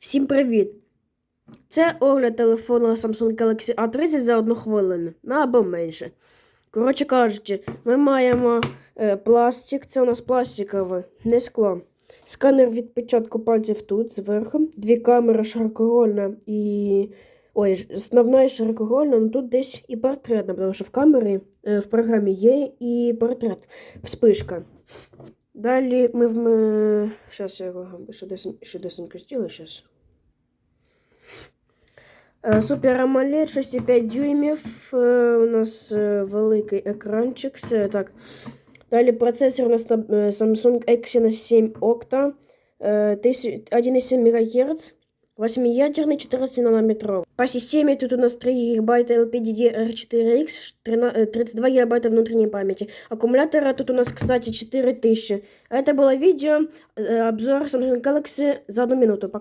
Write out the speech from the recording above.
Всім привіт! Це огляд телефону Samsung Galaxy A30 за одну хвилину, ну або менше. Коротше кажучи, ми маємо е, пластик, це у нас пластикове, не скло. Сканер відпечатку пальців тут зверху, дві камери широкогольна і. Ой, основна і широкогольна, ну тут десь і портретна, тому що в камері е, в програмі є і портрет, вспишка. Далі ми в. Зараз я його швидесенько зроблю, зараз. Супер AMOLED 6,5 дюймів. е, У нас е, великий екранчик. Так. Далі процесор у нас е, Samsung Exynos 7 Octa. е, 1,7 МГц. 8-ядерный, 14 нанометров. По системе тут у нас 3 ГБ LPDDR4X, 32 ГБ внутренней памяти. Аккумулятора тут у нас, кстати, 4000. Это было видео, э, обзор Samsung Galaxy за одну минуту. Пока.